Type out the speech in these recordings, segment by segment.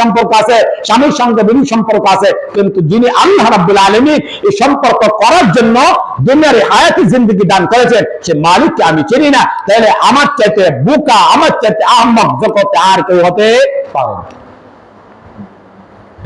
সম্পর্ক আছে, স্বামীর সঙ্গে বিবি সম্পর্ক আছে, কিন্তু যিনি আল্লাহ রাব্বুল আলামিন এই সম্পর্ক করার জন্য দুনিয়ার হায়াতি জিন্দগি দান করেছেন, সে মালিককে আমি চিনি না, তাহলে আমার চাইতে বোকা, আমার চাইতে আহমক জগতে আর কেউ হতে পারে না।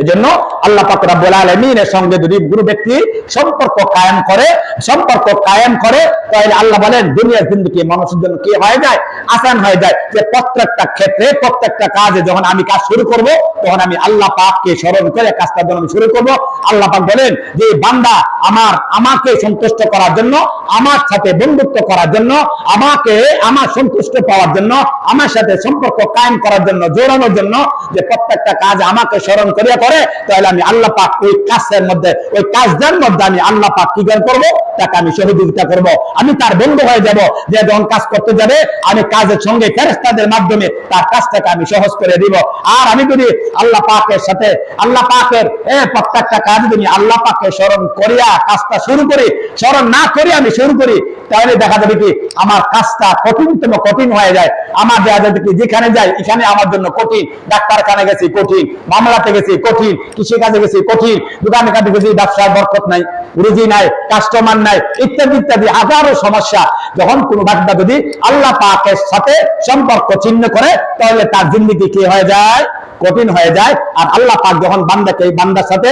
এই জন্য আল্লাহ পাক রাব্বুল আলামিনের সঙ্গে যদি গুরু ব্যক্তি সম্পর্ক কায়েম করে, সম্পর্ক কায়েম করে, তাহলে আল্লাহ বলেন, দুনিয়ার জিন্দগি মানুষের জন্য কি হয়ে যায়? আসান হয়ে যায় যে প্রত্যেকটা ক্ষেত্রে, প্রত্যেকটা কাজে যখন আমি কাজ শুরু করব, তখন আমি আল্লাহ পাককে স্মরণ করে কাজটা যখন আমি শুরু করব, আল্লাহ পাক বলেন যে বান্দা আমার, আমাকে সন্তুষ্ট করার জন্য, আমার সাথে বন্ধুত্ব করার জন্য, আমাকে, আমার সন্তুষ্ট পাওয়ার জন্য, আমার সাথে সম্পর্ক কায়েম করার জন্য জোড়ানোর জন্য যে প্রত্যেকটা কাজ আমাকে স্মরণ করিয়া করে, তাহলে আমি আল্লাহ পাক ওই কাজের মধ্যে, ওই কাজটার মধ্যে আমি আল্লাহ পাক কি করব? তাকে আমি সহযোগিতা করব। আমি তার বন্ধু হয়ে যাব। যে যখন কাজ করতে যাবে, আমি কাজের সঙ্গে ফেরেস্তাদের মাধ্যমে তার কাজটাকে আমি সহজ করে দিব। আর আমি যদি আল্লাহ পাকের সাথে, আল্লাহ পাকের প্রত্যেকটা কাজ যদি আল্লাহ পাককে স্মরণ করিয়া কাজটা শুরু করি, স্মরণ না করে আমি শুরু করি, তাহলে দেখা যাবে কি আমার কাজটা কঠিনতম কঠিন হয়ে যায়। আমার দেখা যাবে কি যেখানে যাই, এখানে আমার জন্য কঠিন। ডাক্তারখানে গেছি, কঠিন। মামলাতে গেছি, কঠিন। কৃষি কাজে গেছি, কঠিন। দোকানে কাজে গেছি ব্যবসার বরকত নাই, রুজি নাই, কাস্টমার নাই, ইত্যাদি ইত্যাদি হাজারো সমস্যা। যখন কোনো বান্দা যদি আল্লাহ পাকের সাথে সম্পর্ক চিহ্ন করে, তাহলে তার জিন্দগি কি হয়ে যায়? কঠিন হয়ে যায়। আর আল্লাহ পাক যখন বান্দাকে বান্দার সাথে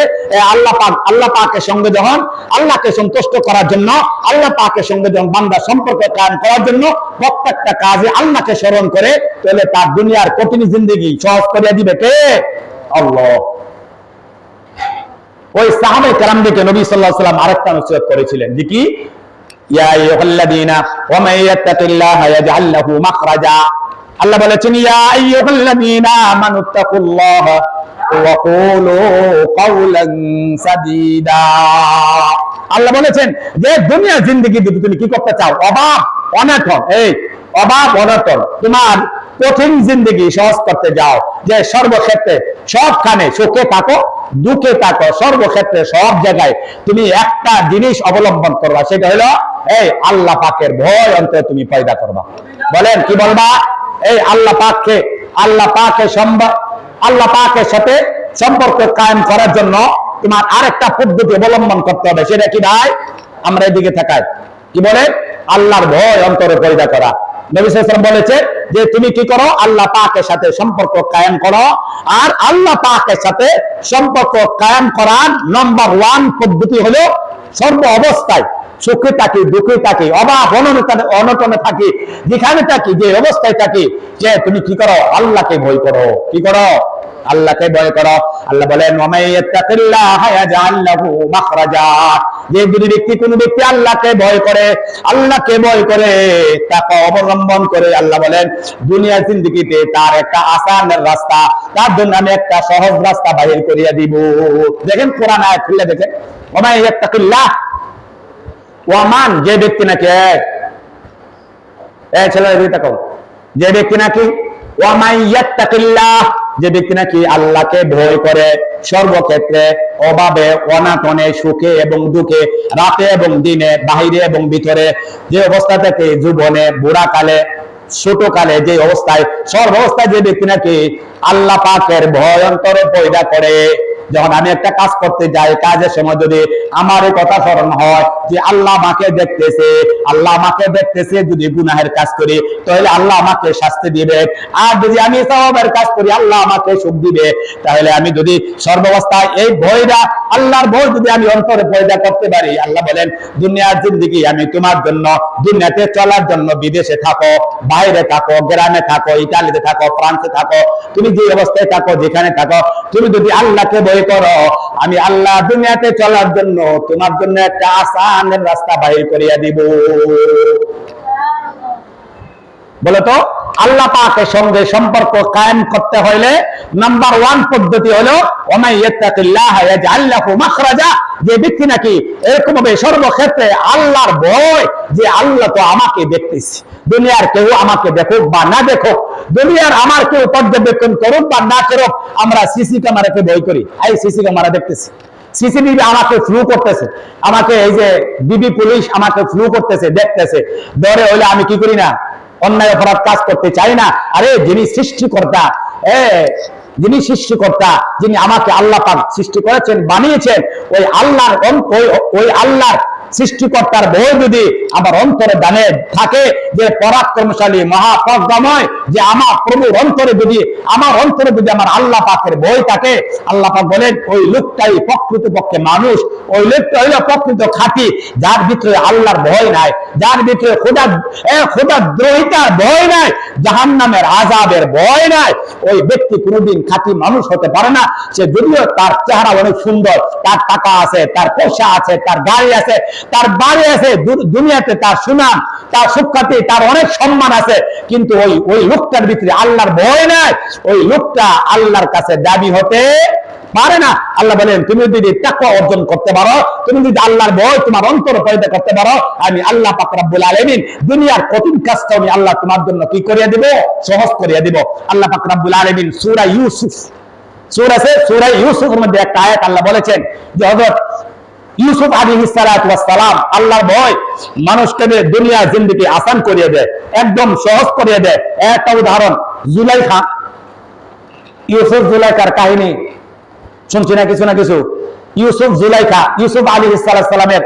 আল্লাহ পাক, আল্লাহ পাকের সঙ্গে যখন আল্লাহকে সন্তুষ্ট করার জন্য, আল্লাহ পাকের সঙ্গে যখন বান্দা সম্পর্ক কায়েম করার জন্য প্রত্যেকটা কাজে আল্লাহকে স্মরণ করে, তাহলে তার দুনিয়ার কঠিন জিন্দগি সহজ করিয়া দিবে কে? আল্লাহ। ওই সাহাবে কেরামদিকে নবী সাল্লাহ সাল্লাম আরেকটা নসিহত করেছিলেন যে কি? ইয়া আইয়ুহাল্লাযীনা, ওয়া মান ইয়াত্তাকিল্লাহা ইয়াজআল লাহু মাখরাজা। আল্লাহ বলেছেন, ইয়া আইয়ুহাল্লাযীনা আমানুত্তাকুল্লাহা ওয়া কুলু কাওলান সাদীদা। আল্লাহ বলেছেন, যে দুনিয়া জিন্দেগি যদি তুমি কি করতে চাও অভাব অনটন এই অভাব অনটন তোমার কঠিন জিন্দগি সহজ করতে যাও। যে সর্বক্ষেত্রে সবখানে সুখে থাকো, দুঃখে থাকো, সর্বক্ষেত্রে সব জায়গায় তুমি একটা জিনিস অবলম্বন করবা, সেটা হলো এই আল্লাহ পাকের ভয় অন্তরে তুমি পয়দা করবা। বলেন, কি বলবা? এই আল্লাহ পাককে, আল্লাহ পাকে আল্লাহ পাকের সাথে সম্পর্ক কায়েম করার জন্য তোমার আরেকটা পদ্ধতি অবলম্বন করতে হবে। সেটা কি ভাই? আমরা এদিকে থাকাই কি বলে আল্লাহর ভয় অন্তরে পয়দা করা। বলেছে যে তুমি কি করো? আল্লাহ পাকের সাথে সম্পর্ক কায়েম করো। আর আল্লাহ পাকের সাথে সম্পর্ক কায়েম করার নাম্বার ওয়ান পদ্ধতি হলো সর্ব অবস্থায় সুখে থাকি দুঃখে থাকি অভাব অনটনে অনটনে থাকি। যেখানে থাকি যে অবস্থায় থাকি যে তুমি কি করো? আল্লাহকে ভয় করো। কি করো? আল্লাহকে ভয় করো। আল্লাহ মাখরাজা। যে যদি ব্যক্তি, কোন ব্যক্তি আল্লাহকে ভয় করে, আল্লাহকে ভয় করে, তাকে অবলম্বন করে, আল্লাহ বলেন, দুনিয়ার জিন্দগিতে তার একটা আসানের রাস্তা, তার জন্য আমি একটা সহজ রাস্তা বাহির করিয়া দিব। দেখেন কোরআন খুলে দেখেন ওয়ামাইয়াত্তাকিল্লাহ ওয়ামান, যে ব্যক্তি নাকি এক। এই ছেলেরা দিকে তাকাও যে ব্যক্তি নাকি যে ব্যক্তি নাকি আল্লাহকে ভয় করে সর্বক্ষেত্রে অভাবে, অনাটনে, সুখে এবং দুঃখে, রাতে এবং দিনে, বাহিরে এবং ভিতরে, যে অবস্থা থেকে জীবনে বুড়াকালে ছোট কালে যে অবস্থায় সর্ব অবস্থায় যে ব্যক্তি নাকি আল্লাহ পাকের ভয় অন্তরে পয়দা করে যখন আমি একটা কাজ করতে যাই, কাজের সময় যদি আমার এই কথা স্মরণ হয় যে আল্লাহ আমাকে দেখতেছে, আল্লাহ আমাকে দেখতেছে যদি গুনাহের কাজ করি, তাহলে আল্লাহ আমাকে শাস্তি দিবে। আর যদি আমি সবের কাজ করি, আল্লাহ আমাকে সুখ দিবে। তাহলে আমি যদি সর্বাবস্থায় এই ভয়টা, আল্লাহর ভয় যদি আমি অন্তরে পয়দা করতে পারি, আল্লাহ বলেন, দুনিয়ার জিন্দগি আমি তোমার জন্য, দুনিয়াতে চলার জন্য বিদেশে থাকো, বাইরে থাকো, গ্রামে থাকো ইটালিতে থাকো, ফ্রান্সে থাকো, তুমি যে অবস্থায় থাকো, যেখানে থাকো, তুমি যদি আল্লাহকে ভয় করো, আমি আল্লাহ দুনিয়াতে চলার জন্য তোমার জন্য একটা আসানের রাস্তা বাহির করিয়া দিব। বলো তো? আল্লাহ পাকের সঙ্গে সম্পর্ক কায়েম করতে হইলে নাম্বার ওয়ান পদ্ধতি হলো যে ব্যক্তি নাকি এরকম ভাবে সর্বক্ষেত্রে আল্লাহর ভয় যে আল্লাহ তো আমাকে দেখতেছে। দুনিয়ার কেউ আমাকে দেখুক বা না দেখুক, দুনিয়ার আমার কেউ পর্যবেক্ষণ করুক বা না করুক, আমরা সিসি ক্যামেরাকে ভয় করি। এই সিসি ক্যামেরা দেখতেছি। সিসিটিভি আমাকে ফ্লু করতেছে। আমাকে এই যে ডিবি পুলিশ আমাকে ফ্লু করতেছে, দেখতেছে। ধরে হইলে আমি কি করি না অন্যায় অপরাধ কাজ করতে চাই না। আরে, যিনি সৃষ্টিকর্তা, এ, যিনি সৃষ্টিকর্তা, যিনি আমাকে আল্লাহ পাক সৃষ্টি করেছেন, বানিয়েছেন, ওই আল্লাহর ওই ওই আল্লাহর সৃষ্টিকর্তার ভয় যদি আমার অন্তরে দানে থাকে যে পরাক্রমশালী মহাপ্রজ্ঞাময় যে আমার প্রভুর অন্তরে যদি, আমার অন্তরে যদি আমার আল্লাহ পাকের ভয় থাকে, আল্লাহ পাক বলেন, ওই লোকটাই প্রকৃত পক্ষে মানুষ। ওই লোকটা হইল প্রকৃত খাঁটি, যার ভিতরে আল্লাহর ভয় নাই, যার ভিতরে খোদা খোদা দ্রোহিতার ভয় নাই, জাহান্নামের আজাবের ভয় নাই। ওই ব্যক্তি কোনোদিন খাঁটি মানুষ হতে পারে না। সে যদিও তার চেহারা অনেক সুন্দর, তার টাকা আছে, তার পয়সা আছে, তার গাড়ি আছে তার বাড়ি আছে দুনিয়াতে তার সুনাম, তার সুখ্যাতি, তার অনেক সম্মান আছে, কিন্তু ওই ওই লোকটার ভিতরে আল্লাহর ভয় নাই, ওই লোকটা আল্লাহর কাছে দাবি হতে পারে না। আল্লাহ বলেন, তুমি যদি টাকা অর্জন করতে পারো, তুমি যদি আল্লাহর ভয় তোমার অন্তর পয়দা করতে পারো, আমি আল্লাহ পাক রব্বুল আলামিন দুনিয়ার কঠিন কাজটা আমি আল্লাহ তোমার জন্য কি করিয়ে দিব? সহজ করিয়া দিব। আল্লাহ পাক রব্বুল আলামিন সূরা ইউসুফ, সূরা আছে, সূরা ইউসুফের মধ্যে একটা আয়াত আল্লাহ বলেছেন যে, হযরত ইউসুফ সালাতু সালাম আল্লাহর ভয় মানুষকে দুনিয়া জিন্দেগি আসান করিয়ে দেয়, একদম সহজ করিয়ে দেয়। একটা উদাহরণ, জুলাইখা। ইউসুফ জুলাইকার কাহিনী। শুনছি না কিছু না কিছু? ইউসুফ জুলাইখা, ইউসুফ আলী সালামের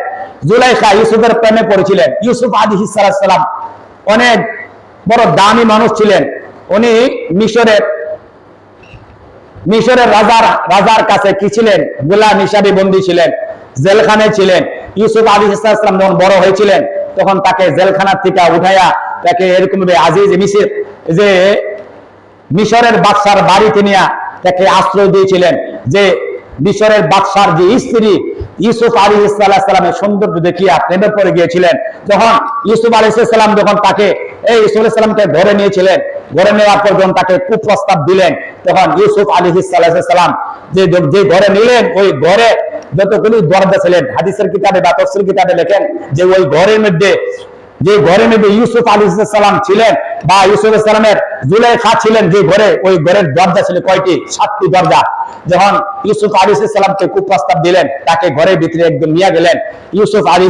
জুলাইখা ইউসুফের প্রেমে পড়েছিলেন। ইউসুফ আলী সালাম অনেক বড় দামি মানুষ ছিলেন। উনি মিশরের মিশরের রাজার রাজার কাছে কি ছিলেন? গোলাম হিসাবে বন্দী ছিলেন। জেলখানে ছিলেন। ইউসুফ আলী ইসলাম যখন বড় হয়েছিলেন, তখন তাকে জেলখানার থেকে উঠাইয়া তাকে এরকম আজিজ মিশর যে মিশরের বাদশার বাড়িতে নিয়ে তাকে আশ্রয় দিয়েছিলেন যে মিশরের বাদশার যে স্ত্রী ইউসুফ আলী ইসলামের সৌন্দর্য দেখিয়া প্রেমে পড়ে গিয়েছিলেন। যখন ইউসুফ আলী ইসলাম যখন তাকে এই ইউসুফ ইসলামকে ধরে নিয়েছিলেন, ধরে নেওয়ার পর যখন তাকে কুপ্রস্তাব দিলেন, তখন ইউসুফ আলী সাল্লাম যে যে ঘরে নিলেন, ওই ঘরে যতগুলি দরজা ছিলেন, হাদিসের কিতাবে বা তফসিল কিতাবে লেখেন যে ওই ঘরের মধ্যে, যে ঘরের মধ্যে ইউসুফ আলী সালাম ছিলেন বা ইউসুফ সালামের খা ছিলেন যে ঘরে, ওই ঘরের দরজা ছিল কয়টি? সাতটি দরজা। যখন ইউসুফ আলী সালামকে কুপ্রস্তাব দিলেন, তাকে ঘরের ভিতরে একদম নিয়ে গেলেন। ইউসুফ আলী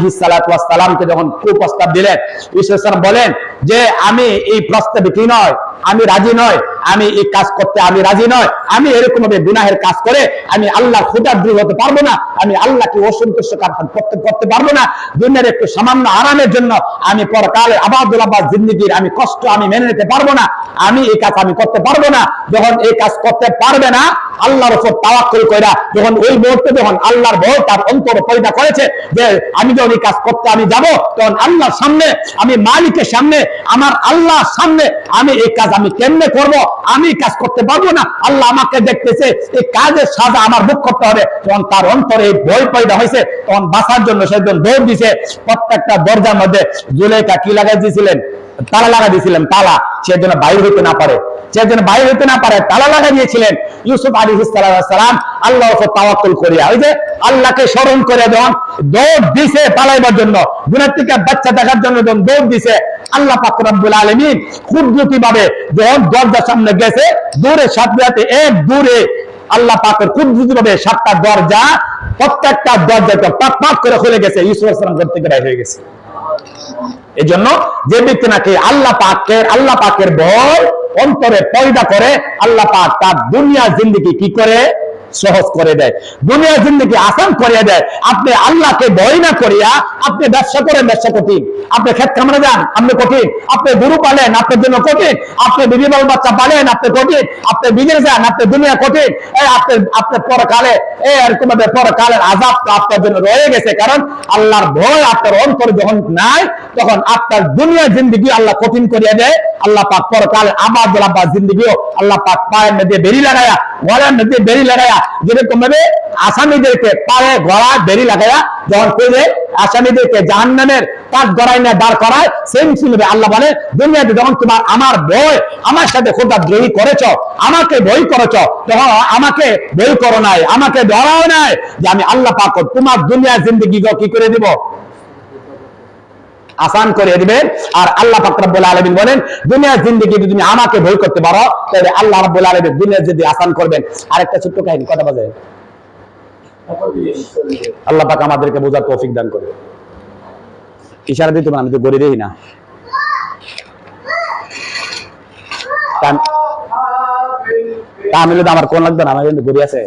সালামকে যখন কুপ্রস্তাব দিলেন, ইউসুফ বলেন যে, আমি এই প্রস্তাবে কি নয়, আমি রাজি নয়, আমি এই কাজ করতে আমি রাজি নয়, আমি এরকম ভাবে গুনাহের কাজ করে আমি আল্লাহ ক্ষুদাদ্রী হতে পারব না, আমি আল্লাহকে অসন্তুষ্ট করতে করতে পারব না, দুনিয়ার একটু সামান্য আরামের জন্য আমি পরকালে আবাদুল আব্বাস জিন্দিগির আমি কষ্ট আমি মেনে নিতে পারব না আমি এই কাজ আমি করতে পারব না। যখন এই কাজ করতে পারবে না, আল্লাহর উপর তাওয়াক্কুল কইরা, যখন ওই মুহূর্তে যখন আল্লাহর ভয় তার অন্তর পয়দা করেছে যে আমি যখন এই কাজ করতে আমি যাব, তখন আল্লাহর সামনে, আমি মালিকের সামনে, আমার আল্লাহর সামনে আমি এই কাজ আমি কেমনে করব? আমি কাজ করতে পারব না। আল্লাহ আমাকে দেখতেছে, এই কাজের সাজা আমার বুক করতে হবে। তখন তার অন্তরে এই ভয় পয়দা হয়েছে, তখন বাঁচার জন্য সেজন দৌড় দিছে। প্রত্যেকটা দরজার মধ্যে জুলেখা কি লাগাই দিয়েছিলেন তালা লাগা দিয়েছিলেন, তালা। সে যেন বাইরে হইতে না পারে। সে যেন বাইরে হইতে না পারে, তালা লাগা দিয়েছিলেন ইউসুফ আলী সালাম। আল্লাহ তাওয়াক্কুল করিয়া। ওই যে আল্লাহকে স্মরণ করে যখন দৌড় দিছে পালাইবার জন্য। গুণের থেকে বাচ্চা দেখার জন্য যখন দৌড় দিছে, আল্লাহ পাক রব্বুল আলামিন কুদরতি ভাবে যখন দরজার সামনে গেছে, দূরে সাথে এক দূরে আল্লাহ পাকের কুদরতি ভাবে সাতটা দরজা প্রত্যেকটা দরজা পাক পাক করে খুলে গেছে। ইউসুফ আসলাম ঘর থেকে হয়ে গেছে। এই জন্য যে ব্যক্তি নাকি আল্লাহ পাকের আল্লাহ পাকের ভয় অন্তরে পয়দা করে, আল্লাহ পাক তার দুনিয়া জিন্দিগি কি করে? সহজ করে দেয়। দুনিয়া জিন্দিগি আসান করিয়া দেয়। আপনি আল্লাহকে ভয় না করিয়া আপনি ব্যবসা করেন, ব্যবসা কঠিন। আপনি ক্ষেত কামড়ে যান, আপনি কঠিন। আপনি গরু পালেন, আপনার জন্য কঠিন। আপনি বিবি বাল বাচ্চা পালেন, আপনি কঠিন। আপনি বিদেশ যান আপনি দুনিয়া কঠিন। এই আপনি আপনি পরকালে এরকম ভাবে পরকালের আজাব তো আপনার জন্য রয়ে গেছে। কারণ আল্লাহর ভয় আপনার অন্তর যখন নাই, তখন আপনার দুনিয়া জিন্দিগি আল্লাহ কঠিন করিয়া দেয়। আল্লাহ পাক পরকালে আবাদ আব্বাস জিন্দিগিও আল্লাহ পাক পায়ের মধ্যে বেরি লাগায়া গলার মধ্যে বেরি লাগায়া যেরকম ভাবে আসামিদেরকে পায়ে গলায় বেরি লাগায়া যখন করে আসামিদেরকে জাহান নামের কাজ গড়াই না দাঁড় করায় সেম শুনবে আল্লাহ বলে দুনিয়াতে যখন তোমার আমার বই আমার সাথে খোদা দ্রোহী করেছ, আমাকে বই করেছ, তখন আমাকে বই করো নাই, আমাকে ধরাও নাই যে আমি আল্লাহ পাক তোমার দুনিয়া জিন্দগি কি করে দিব? আসান করে দিবেন। আর আল্লাহ পাক রব্বুল আলামিন বলেন দুনিয়ার জিন্দেগি যদি তুমি আমাকে ভয় করতে পারো তাহলে আল্লাহ রাব্বুল আলামিন দুনিয়ার যদি আসান করবেন। আরেকটা ছোট্ট কাহিনী কথা বাজে। আল্লাহ পাক আমাদেরকে বোঝার তৌফিক দান করে ইশারা দিতে আমি তো গড়ে দেই না। কান- তা আমি বললাম, আমার কোন লাগবে না আমার কিন্তু ঘুরি আছে।